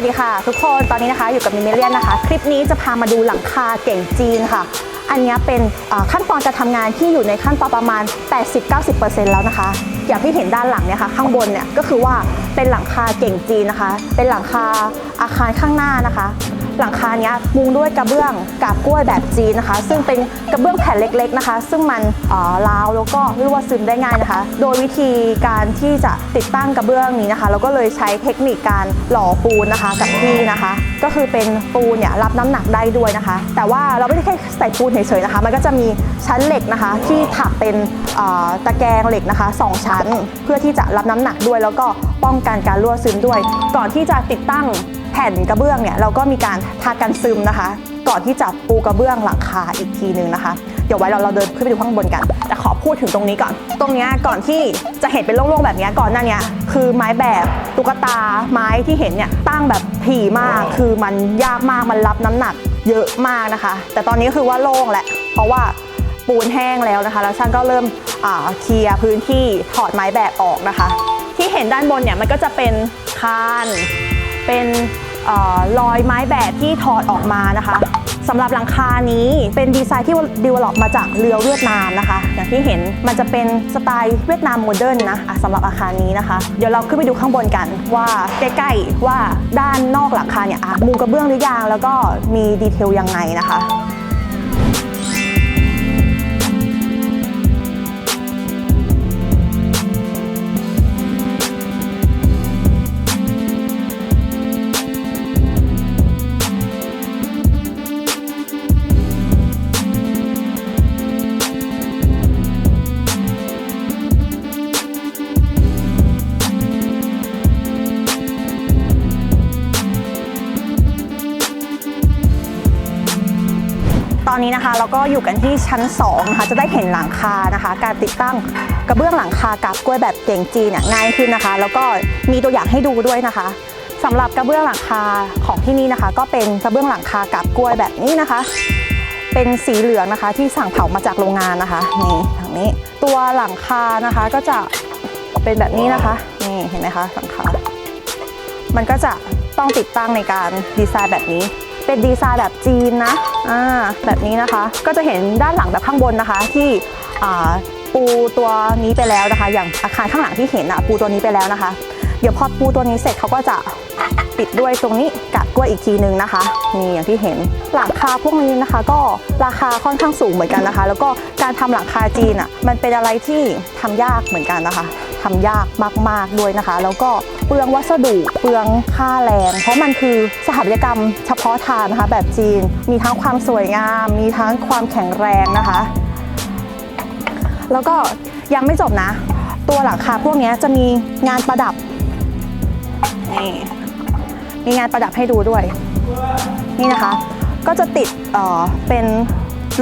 วัสดีค่ะ ทุกคนตอนนี้นะคะอยู่กับมิเมเลียนนะคะ คลิปนี้จะพามาดูหลังคาเก่งจีนค่ะ อันนี้เป็นขั้นตอนการทำงานที่อยู่ในขั้นตอนประมาณ 80-90%แล้วนะคะ อย่างที่เห็นด้านหลังเนี่ยค่ะข้างบนเนี่ยก็คือว่าเป็นหลังคาเก่งจีนนะคะ เป็นหลังคาอาคารข้างหน้านะคะ หลังคาเนี้ยมุงด้วยกระเบื้องกาบกล้วยแบบจีนนะคะ ซึ่งเป็นกระเบื้องแผ่นเล็กๆนะคะ ซึ่งมันอ่อราวแล้วก็รั่วซึมได้ง่ายนะคะ โดยวิธีการที่จะติดตั้งกระเบื้องนี้นะคะ เราก็เลยใช้เทคนิคการหล่อปูนนะคะกับที่นะคะ ก็คือเป็นปูนเนี่ยรับน้ำหนักได้ด้วยนะคะ แต่ว่าเราไม่ได้แค่ใส่ปูนเฉยๆนะคะ มันก็จะมีชั้นเหล็กนะคะ ที่ถักเป็นตะแกรงเหล็กนะคะสองชั้น เพื่อที่จะรับน้ำหนักด้วยแล้วก็ ป้องกันการรั่วซึมด้วย ก่อนที่จะติดตั้งแผ่นกระเบื้องเนี่ยเราก็มีการทากันซึมนะคะ ก่อนที่จะปูกระเบื้องหลังคาอีกทีนึงนะคะ เดี๋ยวไว้เราเราเดินขึ้นไปดูข้างบนกัน แต่ขอพูดถึงตรงนี้ก่อน ตรงเนี้ยก่อนที่จะเห็นเป็นโล่งๆแบบเนี้ยก่อนหน้าเนี้ยคือไม้แบบตุ๊กตาไม้ที่เห็นเนี่ยตั้งแบบถี่มาก คือมันยากมากมันรับน้ำหนักเยอะมากนะคะ แต่ตอนนี้คือว่าโล่งแหละ เพราะว่าปูนแห้งแล้วนะคะ แล้วช่างก็เริ่มอ่าเคลียร์พื้นที่ถอดไม้แบบออกนะคะ ที่เห็นด้านบนเนี่ยมันก็จะเป็นคานเป็นออรอยไม้แบบที่ถอดออกมานะคะสำหรับหลังคานี้เป็นดีไซน์ที่ดีเวล็อปมาจากเรือเวียดนามนะคะ อย่างที่เห็นมันจะเป็นสไตล์เวียดนามโมเดิร์นนะะสำหรับอาคารนี้นะคะ เดี๋ยวเราขึ้นไปดูข้างบนกันว่าใกล้ๆว่าด้านนอกหลังคาเนี่ยมุงกระเบื้องหรือยังแล้วก็มีดีเทลยังไงนะคะ อนนี้นะคะเราก็อยู่กันที่ชั้น2นะคะจะได้เห็นหลังคานะคะ การติดตั้งกระเบื้องหลังคากับกล้วยแบบเก่งจีนเนี่ยง่ายขึ้นนะคะ แล้วก็มีตัวอย่างให้ดูด้วยนะคะสำหรับกระเบื้องหลังคาของที่นี่นะคะ ก็เป็นกระเบื้องหลังคากับกล้วยแบบนี้นะคะ เป็นสีเหลืองนะคะที่สั่งเผามาจากโรงงานนะคะนี่ทางนี้ตัวหลังคานะคะก็จะเป็นแบบนี้นะคะนี่เห็นไหมคะหลังคามันก็จะต้องติดตั้งในการดีไซน์แบบนี้ เป็นดีไซน์แบบจีนนะอ่าแบบนี้นะคะ ก็จะเห็นด้านหลังแบบข้างบนนะคะ ที่อ่าปูตัวนี้ไปแล้วนะคะ อย่างอาคารข้างหลังที่เห็นอะปูตัวนี้ไปแล้วนะคะ เดี๋ยวพอปูตัวนี้เสร็จเขาก็จะปิดด้วยตรงนี้กับกล้วยอีกทีนึงนะคะนี่อย่างที่เห็นหลังคาพวกนี้นะคะ ก็ราคาค่อนข้างสูงเหมือนกันนะคะ แล้วก็การทำหลังคาจีนอะมันเป็นอะไรที่ทำยากเหมือนกันนะคะ ทำยากมาก ๆ ด้วยนะคะ แล้วก็เปลืองวัสดุเปลืองค่าแรง เพราะมันคือสถาปัตยกรรมเฉพาะทางนะคะ แบบจีน มีทั้งความสวยงาม มีทั้งความแข็งแรงนะคะ แล้วก็ยังไม่จบนะ ตัวหลังคาพวกนี้จะมีงานประดับนี่มีงานประดับให้ดูด้วย นี่นะคะ ก็จะติดเอ่อเป็น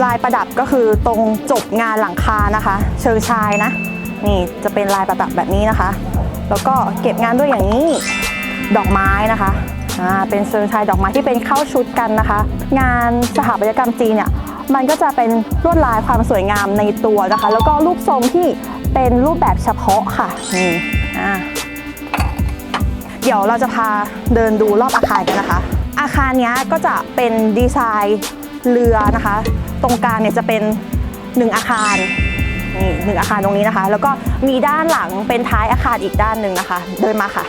ลายประดับก็คือตรงจบงานหลังคานะคะ เชิงชายนะ นี่จะเป็นลายประดับแบบนี้นะคะ แล้วก็เก็บงานด้วยอย่างนี้ดอกไม้นะคะอ่าเป็นเชิงชายดอกไม้ที่เป็นเข้าชุดกันนะคะ งานสถาปัตยกรรมจีนเนี่ยมันก็จะเป็นลวดลายความสวยงามในตัวนะคะ แล้วก็รูปทรงที่เป็นรูปแบบเฉพาะค่ะนี่อ่าเดี๋ยวเราจะพาเดินดูรอบอาคารกันนะคะ อาคารนี้ก็จะเป็นดีไซน์เรือนะคะ ตรงกลางเนี่ยจะเป็นหนึ่งอาคาร นี่หนึ่งอาคารตรงนี้นะคะ แล้วก็มีด้านหลังเป็นท้ายอาคารอีกด้านหนึ่งนะคะ เดินมาค่ะ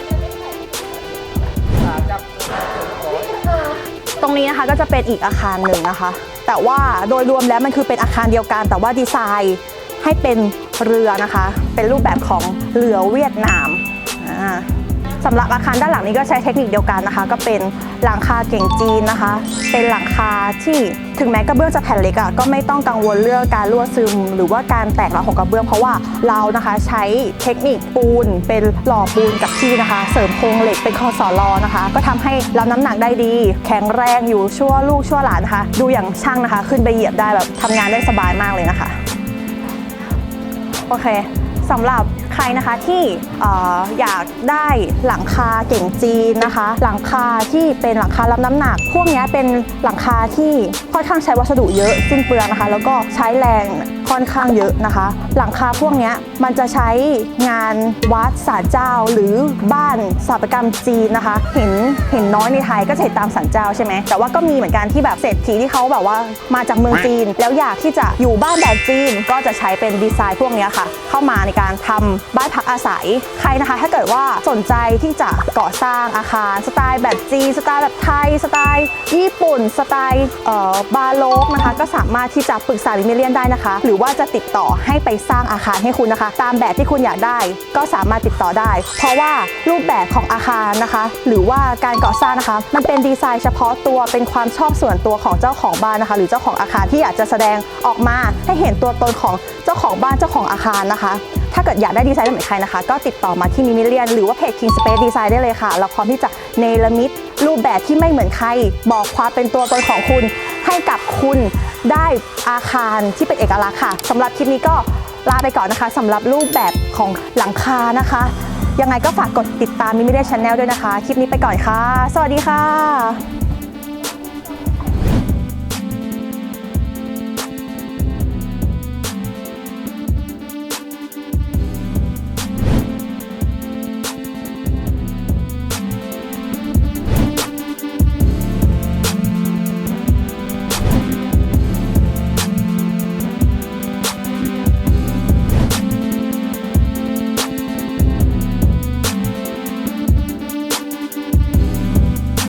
ตรงนี้นะคะก็จะเป็นอีกอาคารหนึ่งนะคะ แต่ว่าโดยรวมแล้วมันคือเป็นอาคารเดียวกัน แต่ว่าดีไซน์ให้เป็นเรือนะคะ เป็นรูปแบบของเรือเวียดนามอ่า สำหรับอาคารด้านหลังนี้ก็ใช้เทคนิคเดียวกันนะคะ ก็เป็นหลังคาเก่งจีนนะคะ เป็นหลังคาที่ถึงแม้กระเบื้องจะแผ่นเล็กอะก็ไม่ต้องกังวลเรื่องการรั่วซึม หรือว่าการแตกร้าวของกระเบื้องเพราะว่าเรานะคะใช้เทคนิคปูน เป็นหล่อปูนกับที่นะคะ เสริมโครงเหล็กเป็นคอสอรอนะคะ ก็ทำให้รับน้ำหนักได้ดี แข็งแรงอยู่ชั่วลูกชั่วหลานนะคะ ดูอย่างช่างนะคะ ขึ้นไปเหยียบได้แบบทำงานได้สบายมากเลยนะคะโอเค สำหรับใครนะคะที่อ่อยากได้หลังคาเก่งจีนนะคะ หลังคาที่เป็นหลังคารับน้ำหนัก พวกนี้เป็นหลังคาที่ค่อนข้างใช้วัสดุเยอะสิ้นเปลืองนะคะ แล้วก็ใช้แรงค่อนข้างเยอะนะคะ หลังคาพวกนี้มันจะใช้งานวัดศาลเจ้าหรือบ้านสถาปัตยกรรมจีนนะคะ เห็นเห็นน้อยในไทยก็จะเห็นตามศาลเจ้าใช่ไหมแต่ว่าก็มีเหมือนกันที่แบบเศรษฐีที่เขาแบบว่ามาจากเมืองจีน แล้วอยากที่จะอยู่บ้านแบบจีนก็จะใช้เป็นดีไซน์พวกนี้ค่ะ เข้ามาในการทำบ้านพักอาศัย ใครนะคะ ถ้าเกิดว่าสนใจที่จะก่อสร้างอาคารสไตล์แบบจีนสไตล์แบบไทย สไตล์ญี่ปุ่น สไตล์เอ่อบาโลกนะคะ ก็สามารถที่จะปรึกษาลิเมเลียนได้นะคะ หรือว่าจะติดต่อให้ไปสร้างอาคารให้คุณนะคะ ตามแบบที่คุณอยากได้ ก็สามารถติดต่อได้ เพราะว่ารูปแบบของอาคารนะคะ หรือว่าการก่อสร้างนะคะ มันเป็นดีไซน์เฉพาะตัวเป็นความชอบส่วนตัวของเจ้าของบ้านนะคะ หรือเจ้าของอาคารที่อยากจะแสดงออกมาให้เห็นตัวตนของเจ้าของบ้านเจ้าของอาคารนะคะถ้าเกิดอยากได้ดีไซน์เหมือนใครนะคะ ก็ติดต่อมาที่มิมิเลียนหรือว่าเพจ King Space Design ได้เลยค่ะ เราพร้อมที่จะเนรมิตรูปแบบที่ไม่เหมือนใคร บอกความเป็นตัวตนของคุณ ให้กับคุณได้อาคารที่เป็นเอกลักษณ์ค่ะสำหรับคลิปนี้ก็ลาไปก่อนนะคะสำหรับรูปแบบของหลังคานะคะ ยังไงก็ฝากกดติดตามมิมิเลียนชาแนลด้วยนะคะ คลิปนี้ไปก่อนค่ะ สวัสดีค่ะ